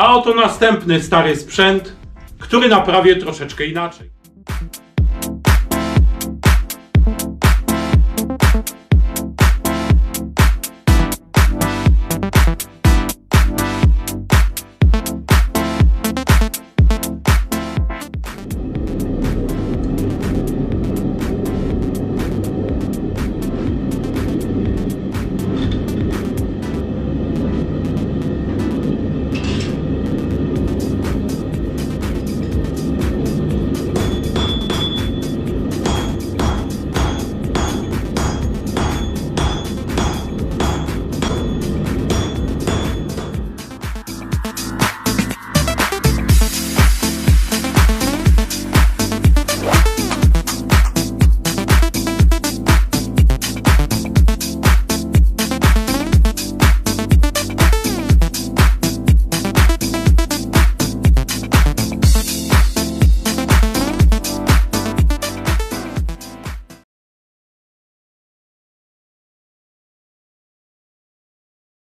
A oto następny stary sprzęt, który naprawię troszeczkę inaczej.